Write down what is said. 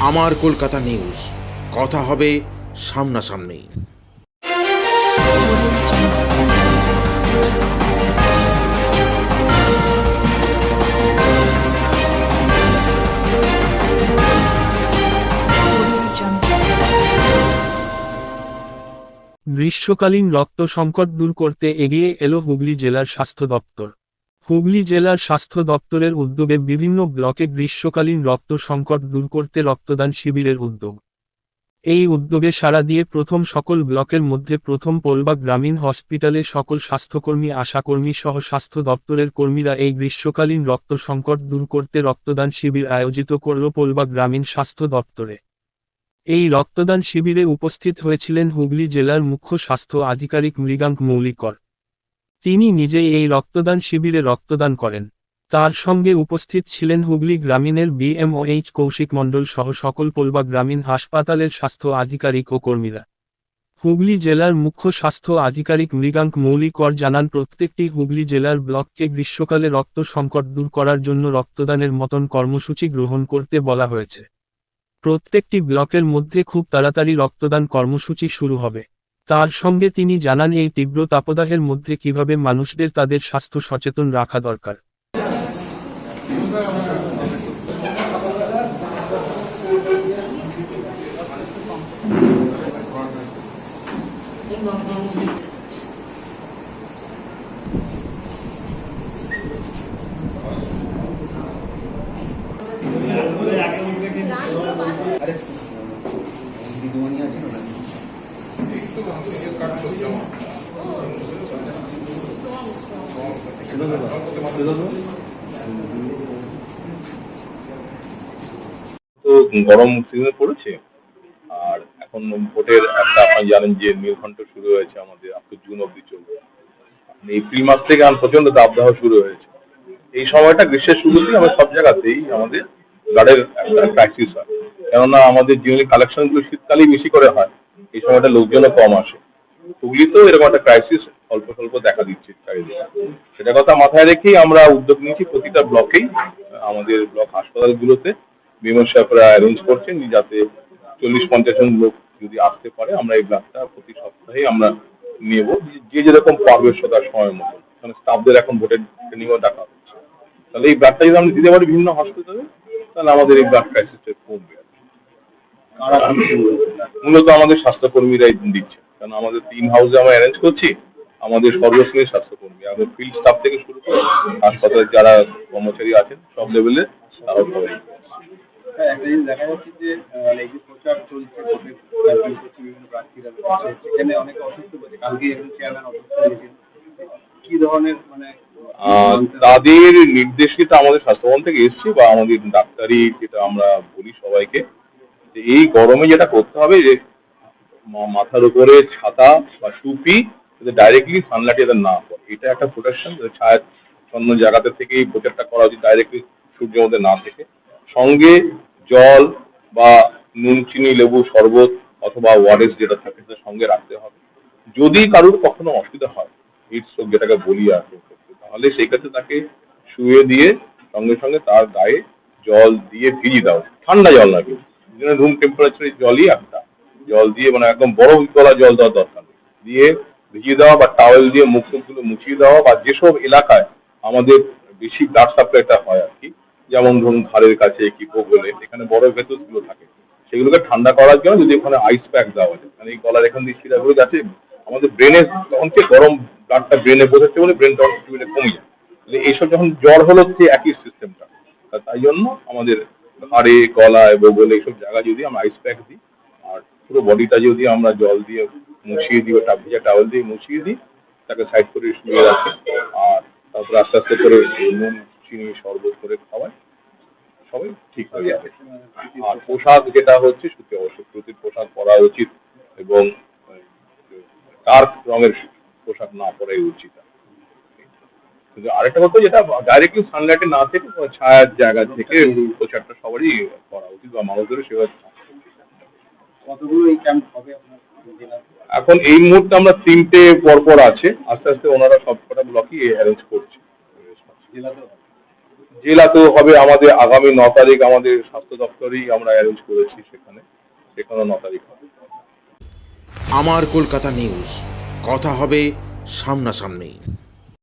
আমার কলকাতা নিউজ। কথা হবে সামনাসামনি। গ্রীষ্মকালীন রক্ত সংকট দূর করতে এগিয়ে এলো হুগলি জেলার স্বাস্থ্য দপ্তর। হুগলি জেলার স্বাস্থ্য দপ্তরের উদ্যোগে বিভিন্ন ব্লকে গ্রীষ্মকালীন রক্ত সংকট দূর করতে রক্তদান শিবিরের উদ্যোগ। এই উদ্যোগে সাড়া দিয়ে প্রথম সকল ব্লকের মধ্যে প্রথম পোলবা গ্রামীণ হসপিটালে সকল স্বাস্থ্যকর্মী, আশাকর্মী সহ স্বাস্থ্য দপ্তরের কর্মীরা এই গ্রীষ্মকালীন রক্ত সংকট দূর করতে রক্তদান শিবির আয়োজিত করল পোলবা গ্রামীণ স্বাস্থ্য দপ্তরে। এই রক্তদান শিবিরে উপস্থিত হয়েছিলেন হুগলি জেলার মুখ্য স্বাস্থ্য আধিকারিক মৃগাঙ্ক মৌলিকর। তিনি নিজেই এই রক্তদান শিবিরে রক্তদান করেন। তার সঙ্গে উপস্থিত ছিলেন হুগলি গ্রামীণের বিএমওএইচ কৌশিক মণ্ডল সহ সকল পোলবা গ্রামীণ হাসপাতালের স্বাস্থ্য আধিকারিক ও কর্মীরা। হুগলি জেলার মুখ্য স্বাস্থ্য আধিকারিক মৃগাঙ্ক মৌলিকর জানান, প্রত্যেকটি হুগলি জেলার ব্লককে গ্রীষ্মকালে রক্ত সংকট দূর করার জন্য রক্তদানের মতন কর্মসূচি গ্রহণ করতে বলা হয়েছে। প্রত্যেকটি ব্লকের মধ্যে খুব তাড়াতাড়ি রক্তদান কর্মসূচি শুরু হবে। তার সঙ্গে তিনি জানান এই তীব্র তাপদাহের মধ্যে কীভাবে মানুষদের তাদের স্বাস্থ্য সচেতন রাখা দরকার। তো গরম সিজন পড়েছে, আর এখন ভোটের একটা আপনি জানেন যে নীলকণ্ঠ শুরু হয়েছে আমাদের আপ জুন অব্দি চলবে। এপ্রিল মাস থেকে এখন প্রচণ্ড দাবদাহ শুরু হয়েছে। এই সময়টা গ্রীষ্মের শুরুতেই আমাদের সব জায়গাতেই আমাদের ব্লাডের একটা ক্রাইসিস হয়। কেননা আমাদের জিওনি কালেকশনগুলো শীতকালেই বেশি করে হয়, এই সময়টা লোকজনও কম আসে। হুগলিতেও এরকম একটা ক্রাইসিস অল্প স্বল্প দেখা দিচ্ছে সেটা কথা মাথায় রেখেই আমরা উদ্যোগ নিয়েছি প্রতিটা ব্লকেই। আমাদের ব্লক হাসপাতালগুলোতে বিমর্শকরা অ্যারেঞ্জ করছেন যাতে চল্লিশ পঞ্চাশ জন লোক যদি আসতে পারে আমরা এই ব্লাডটা প্রতি সপ্তাহে আমরা নেব। যে যেরকম পারবে সদার সময় মতো কারণ স্টাফদের এখন ভোটের ট্রেনিংও ডাকা হচ্ছে। তাহলে এই ব্লাডটা যদি আমরা দিতে পারি বিভিন্ন হসপিটালে তাহলে আমাদের এই ব্লাড ক্রাইসিসটা কমবে। মূলত আমাদের স্বাস্থ্যকর্মীরাই দিচ্ছে। কারণ আমাদের তিন হাউসে আমরা অ্যারেঞ্জ করছি আমাদের সর্বশ্রেণীর স্বাস্থ্যকর্মী। আমাদের ফিল্ড স্টাফ থেকে শুরু করে হাসপাতালের যারা কর্মচারী আছেন সব লেভেলে তারাও সবাই হ্যাঁ, একটা জিনিস দেখা যাচ্ছে যে আহ, এই যে প্রচার চলছে ভোটের campaign করছে বিভিন্ন প্রার্থীরা সেখানে অনেকে অসুস্থ হয়েছে কালকে একজন চেয়ারম্যান অসুস্থ হয়েছেন কি ধরনের মানে তাদের নির্দেশিত আমাদের স্বাস্থ্যভবন থেকে এসছে বা আমাদের ডাক্তারি যেটা আমরা বলি সবাইকে যে এই গরমে যেটা করতে হবে যে মাথার উপরে ছাতা বা টুপি যাতে ডাইরেক্টলি সানলাইটে যাতে না পড়ে। এটা একটা প্রোটেকশন ছায়া অন্য জায়গাতে থেকে এই প্রচারটা করা উচিত ডাইরেক্টলি সূর্যের মধ্যে না থেকে। সঙ্গে জল বা নুন, চিনি, লেবু, শরবত অথবা ওয়ারেস যেটা থাকে সেটা সঙ্গে রাখতে হবে। যদি কারোর কখনো অসুবিধা হয় হিট স্ট্রোক যেটাকে বলি আর তাহলে সেই ক্ষেত্রে তাকে শুয়ে দিয়ে সঙ্গে সঙ্গে তার গায়ে জল দিয়ে ভিজিয়ে দাও। ঠান্ডা জল কিন্তু। রুম টেম্পারেচারের জলই একটা। জল দিয়ে মানে একদম বরফ গলা জল দেওয়ার দরকার দিয়ে ভিজিয়ে দেওয়া বা টাওয়েল দিয়ে মুখ টুকগুলো মুছিয়ে দেওয়া বা যেসব এলাকায় আমাদের বেশি ব্লাড সাপ্লাইটা হয় আর কি, যেমন ধরুন ঘাড়ের কাছে কি বগলে, এখানে বড় ভেতরগুলো থাকে। সেগুলোকে ঠান্ডা করার জন্য যদি ওখানে আইস প্যাক দেওয়া যায়। মানে এই গলার এখান দিয়ে শিরাগুলো যাচ্ছে আমাদের ব্রেনে তখন কি গরম ব্লাডটা ব্রেনে বোঝাচ্ছে বলে ব্রেন তখন কমে যায়। তাহলে এইসব যখন জ্বর হলো হচ্ছে একই সিস্টেমটা তাই জন্য আমাদের ঘাড়ে, গলায়, বগলে এইসব জায়গায় যদি আমরা আইস প্যাক দিই পুরো বডিটা যদি আমরা জল দিয়ে মুছিয়ে দিই বা ভিজা টাওয়েল দিয়ে মুছিয়ে দিই, তাকে সাইড করে শুয়ে রাখি। আর তারপরে আস্তে আস্তে করে নুন, চিনি শরবত করে খাওয়াই। সবাই ঠিক হয়ে যাবে। আর পোশাক যেটা হচ্ছে সত্যি অবশ্যই সুতির পোশাক পরা উচিত এবং ডার্ক রঙের পোশাক না পরাই উচিত। কিন্তু আরেকটা কথা যেটা ডাইরেক্টলি সানলাইটে না থেকে ছায়ার জায়গা থেকে পোশাকটা সবারই করা উচিত বা মানুষদেরও সেভাবে কতগুলো এই ক্যাম্প হবে এখন এই মুহূর্তে আমরা তিনটে পরপর আছে। আস্তে আস্তে ওনারা সব কটা ব্লকই অ্যারেঞ্জ করছে। হবে? জেলাতেও হবে। আমাদের আগামী ন তারিখ আমাদের স্বাস্থ্য দপ্তরেই আমরা অ্যারেঞ্জ করেছি সেখানে। সেখানেও ন তারিখ হবে। আমার কলকাতা নিউজ কথা হবে সামনাসামনি।